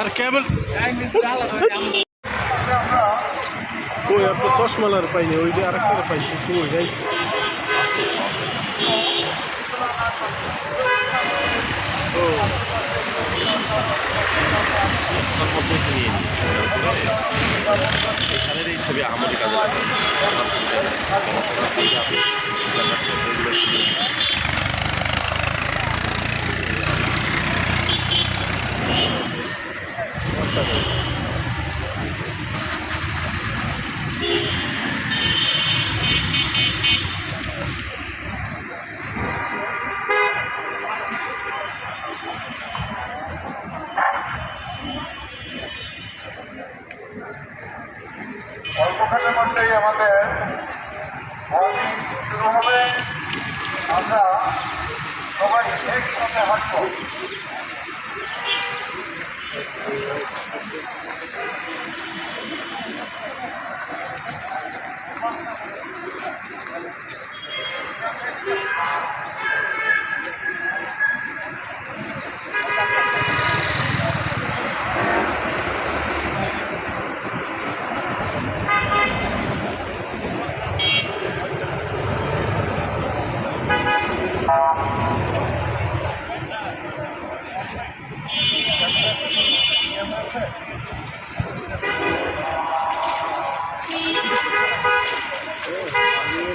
আর কেবল আর তো চশমালার পাইনি, ওই যে আরেকটা পাইছি কই যাই এই ছবি আমাদের কাজে লাগে অল্পখানের মধ্যেই আমাদের শুরু আমরা সবাই একসাথে হাঁটবো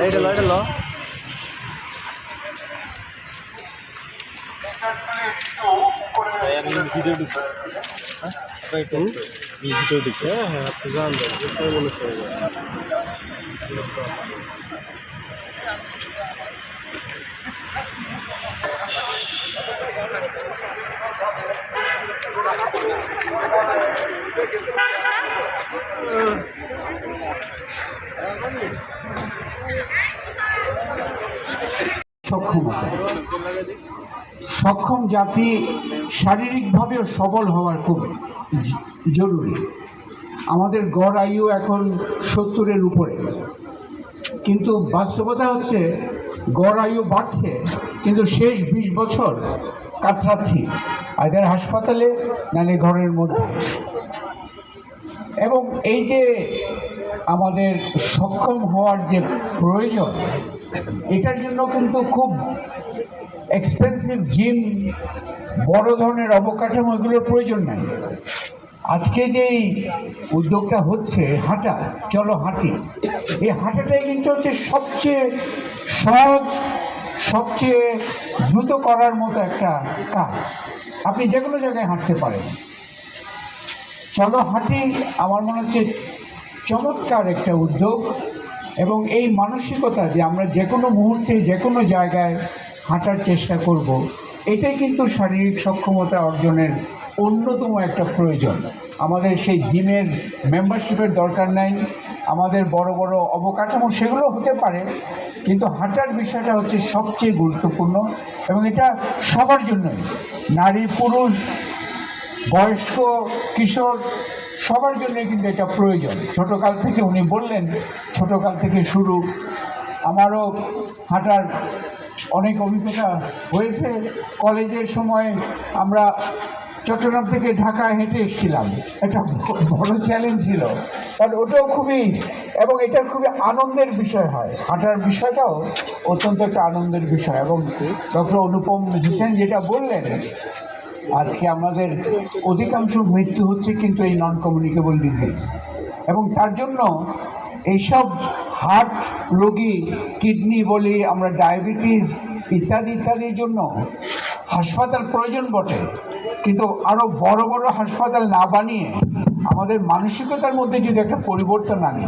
ఐడల్ ఐడల్ விஜயோடுக்கு அதுதான் அந்த ஒன்று சொல்லுங்கள் Thank you. সক্ষম। জাতি শারীরিকভাবেও সবল হওয়ার খুব জরুরি। আমাদের গড় আয়ু এখন সত্তরের উপরে। কিন্তু বাস্তবতা হচ্ছে, গড় আয়ু বাড়ছে, কিন্তু শেষ বিশ বছর কাতরাচ্ছি আইদার হাসপাতালে নালে ঘরের মধ্যে। এবং এই যে আমাদের সক্ষম হওয়ার যে প্রয়োজন, এটার জন্য কিন্তু খুব এক্সপেন্সিভ জিম বড় ধরনের অবকাঠামো, এগুলোর প্রয়োজন নাই। আজকে যেই উদ্যোগটা হচ্ছে হাঁটা, চলো হাঁটি। এই হাঁটাটাই কিন্তু হচ্ছে সবচেয়ে সহজ সবচেয়ে দ্রুত করার মতো একটা কাজ। আপনি যে কোনো জায়গায় হাঁটতে পারেন। চলো হাঁটি, আমার মনে হচ্ছে চমৎকার একটা উদ্যোগ এবং এই মানসিকতা যে আমরা যে কোনো মুহূর্তে যে কোনো জায়গায় হাঁটার চেষ্টা করব, এটাই কিন্তু শারীরিক সক্ষমতা অর্জনের অন্যতম একটা প্রয়োজন। আমাদের সেই জিমের মেম্বারশিপের দরকার নাই। আমাদের বড় বড় অবকাঠামো সেগুলো হতে পারে, কিন্তু হাঁটার বিষয়টা হচ্ছে সবচেয়ে গুরুত্বপূর্ণ এবং এটা সবার জন্যই। নারী, পুরুষ, বয়স্ক, কিশোর, সবার জন্যই কিন্তু এটা প্রয়োজন। ছোটোকাল থেকে উনি বললেন, ছোটোকাল থেকে শুরু। আমারও হাঁটার অনেক অভিজ্ঞতা হয়েছে। কলেজের সময় আমরা চট্টগ্রাম থেকে ঢাকা হেঁটে এসেছিলাম। একটা বড় চ্যালেঞ্জ ছিল। কারণ ওটাও খুবই, এবং এটা খুবই আনন্দের বিষয় হয়। হাঁটার বিষয়টাও অত্যন্ত একটা আনন্দের বিষয়। এবং ডক্টর অনুপম হোসেন যেটা বললেন, আজকে আমাদের অধিকাংশ মৃত্যু হচ্ছে কিন্তু এই নন কমিউনিকেবল ডিজিজ এবং তার জন্য এইসব হার্ট রোগী কিডনি বলি, আমরা ডায়াবেটিস ইত্যাদি, ইত্যাদির জন্য হাসপাতাল প্রয়োজন বটে। কিন্তু আরও বড় বড় হাসপাতাল না বানিয়ে আমাদের মানসিকতার মধ্যে যদি একটা পরিবর্তন আনে,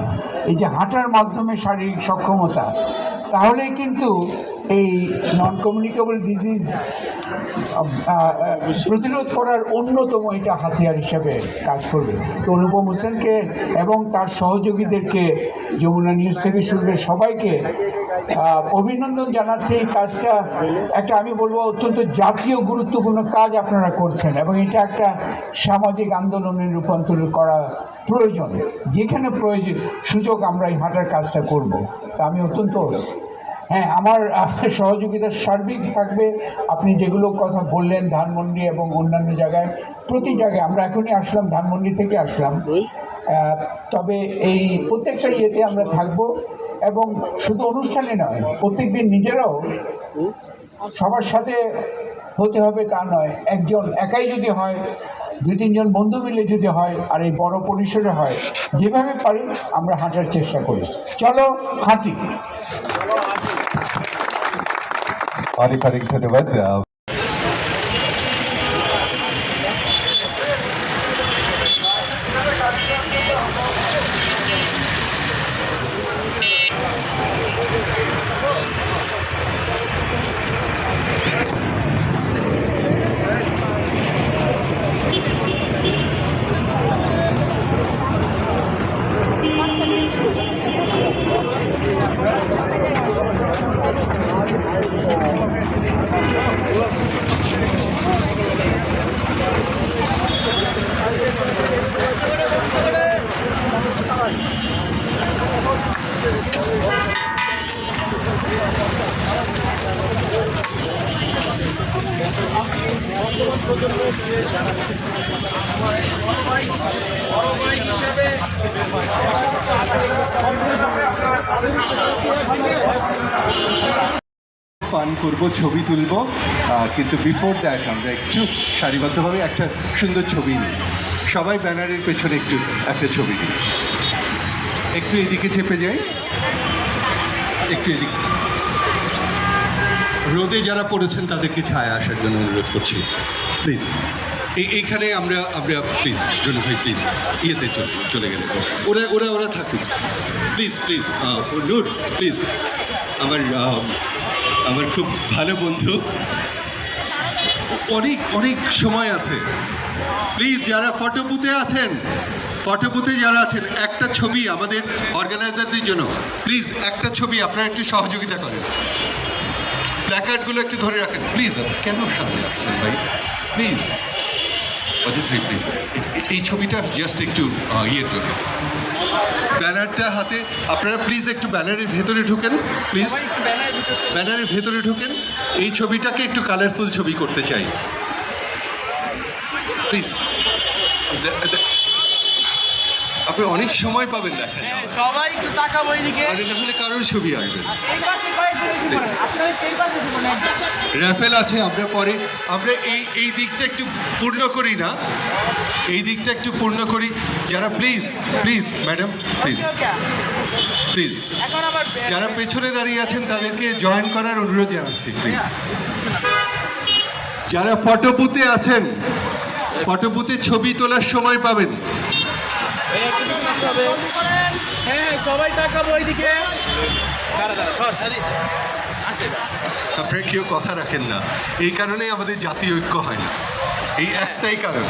এই যে হাঁটার মাধ্যমে শারীরিক সক্ষমতা তাহলেই কিন্তু এই নন কমিউনিকেবল ডিজিজ প্রতিরোধ করার অন্যতম এটা হাতিয়ার হিসাবে কাজ করবে। তো অনুপম হোসেনকে এবং তার সহযোগীদেরকে যমুনা নিউজ থেকে শুরু করে সবাইকে অভিনন্দন জানাচ্ছি। এই কাজটা একটা আমি বলব অত্যন্ত জাতীয় গুরুত্বপূর্ণ কাজ আপনারা করছেন এবং এটা একটা সামাজিক আন্দোলনে রূপান্তর করা প্রয়োজন। যেখানে প্রয়োজন সুযোগ আমরা এই হাঁটার কাজটা করব। তা আমি অত্যন্ত হ্যাঁ আমার আহ, সহযোগিতা সার্বিক থাকবে। আপনি যেগুলো কথা বললেন ধানমন্ডি এবং অন্যান্য জায়গায় প্রতি জায়গায় আমরা এখনই আসলাম ধানমন্ডি থেকে আসলাম। তবে এই প্রত্যেকটা ইয়েতে আমরা থাকব এবং শুধু অনুষ্ঠানে নয়, প্রত্যেকদিন নিজেরাও সবার সাথে হতে হবে তা নয়। একজন একাই যদি হয়, দুই তিনজন বন্ধু মিলে যদি হয়, আর এই বড় পরিসরে হয়, যেভাবে পারি আমরা হাঁটার চেষ্টা করি। চলো হাঁটি। অনেক অনেক ধন্যবাদ। ফান করব, ছবি তুলব। কিন্তু বিফোর দ্যাট আমরা একটু সারিবদ্ধভাবে একটা সুন্দর ছবি নিই। সবাই ব্যানারের পেছনে একটু একটা ছবি নিই। একটু এদিকে চেপে যাই। একটু এদিকে। রোদে যারা পড়েছেন তাদেরকে ছায়া আসার জন্য অনুরোধ করছি। প্লিজ। এইখানে আমরা আমরা প্লিজ জনু ভাই প্লিজ ইয়েতে চলে চলে গেলে। ওরা ওরা ওরা থাকুক। প্লিজ প্লিজ নূর প্লিজ আমার আমার খুব ভালো বন্ধু। অনেক অনেক সময় আছে। প্লিজ যারা ফটো আছেন ফটো যারা আছেন, একটা ছবি আমাদের অর্গানাইজারদের জন্য। প্লিজ একটা ছবি, আপনারা একটু সহযোগিতা করেন। প্ল্যাকার্ডগুলো একটু ধরে রাখেন। প্লিজ কেন সামনে রাখছেন ভাই? প্লিজ অজিত রিপ্লি এই ছবিটা জাস্ট একটু ইয়ে জন্য ব্যানারটা হাতে, আপনারা প্লিজ একটু ব্যানারের ভেতরে ঢুকেন প্লিজ ব্যানারের ভেতরে ঢুকেন। এই ছবিটাকে একটু কালারফুল ছবি করতে চাই। প্লিজ আপনি অনেক সময় পাবেন দেখা সবাই একটু তাকাবো না কারোর ছবি আসবে। র্যাফেল আছে আমরা পরে আমরা এই এই দিকটা একটু পূর্ণ করি না। এই দিকটা একটু পূর্ণ করি। যারা please please madam please. Please যারা পেছনে দাঁড়িয়ে আছেন তাদেরকে জয়েন করার অনুরোধ জানাচ্ছি প্লিজ যারা ফটো বুথে আছেন ফটো বুথে ছবি তোলার সময় পাবেন হ্যাঁ হ্যাঁ সবাই তাকাবো এইদিকে দাঁড়া দাঁড়া সর সাদি আপনারা কেউ কথা রাখেন না। এই কারণেই আমাদের জাতীয় ঐক্য হয় না। এই একটাই কারণ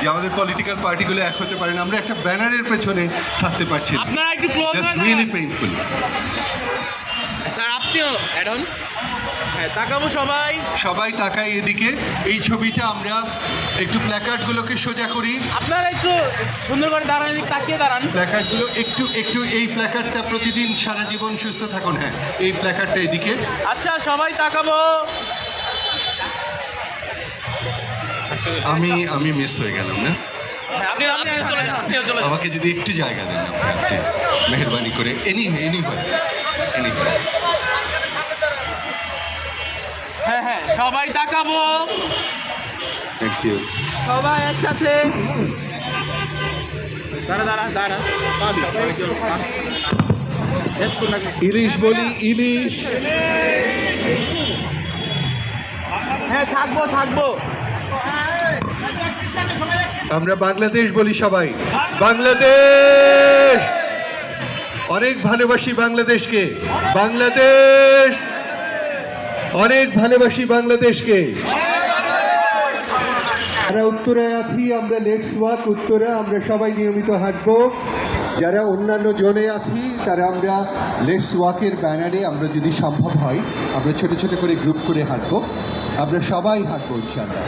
যে আমাদের পলিটিক্যাল পার্টিগুলো এক হতে পারে না। আমরা একটা ব্যানারের পেছনে থাকতে পারছি না। আপনারা একটু painful. স্যার আপনিও অ্যাড হন হ্যাঁ তাকাবো সবাই। সবাই তাকায় এদিকে। এই ছবিটা আমরা একটু প্ল্যাকার্ডগুলোকে সোজা করি। আপনারা একটু সুন্দর করে দাঁড়ান এদিকে তাকিয়ে দাঁড়ান। প্ল্যাকার্ডগুলো একটু একটু এই প্ল্যাকার্ডটা প্রতিদিন সারা জীবন সুস্থ থাকুন। হ্যাঁ এই প্ল্যাকার্ডটা এদিকে। আচ্ছা সবাই তাকাবো। আমি আমি মিস হয়ে গেলাম না? হ্যাঁ, আপনি আমাকে যদি একটু জায়গা দেন মেহরবানি করে। এনি এনি হয় এনি হ্যাঁ সবাই তাকাবো। সবাই একসাথে। দাঁড়া দাঁড়া ইলিশ বলি ইলিশ। হ্যাঁ থাকব থাকব। আমরা বাংলাদেশ বলি সবাই। বাংলাদেশ! অনেক ভালোবাসি বাংলাদেশকে। বাংলাদেশ! অনেক ভালোবাসি বাংলাদেশকে। যারা উত্তরে আছি, আমরা লেটস ওয়াক উত্তরে, আমরা সবাই নিয়মিত হাঁটবো। যারা অন্যান্য জোনে আছি, তারা আমরা লেটস ওয়াকের ব্যানারে আমরা যদি সম্ভব হয়, আমরা ছোট ছোট করে গ্রুপ করে হাঁটবো। আমরা সবাই হাঁটবো, ইনশাআল্লাহ।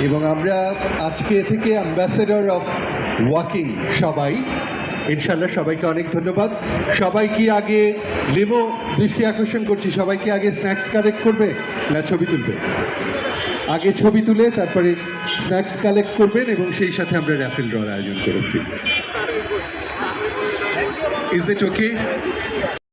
এবং আমরা আজকে থেকে অ্যাম্বাসেডর অফ ওয়াকিং সবাই। ইনশাল্লাহ সবাইকে অনেক ধন্যবাদ। সবাই কি আগে লেবো দৃষ্টি আকর্ষণ করছি? সবাই কি আগে স্ন্যাক্স কালেক্ট করবে? না, ছবি তুলবে। আগে ছবি তুলে তারপরে স্ন্যাক্স কালেক্ট করবেন এবং সেই সাথে আমরা র্যাফেল ড্রর আয়োজন করেছি। Is it okay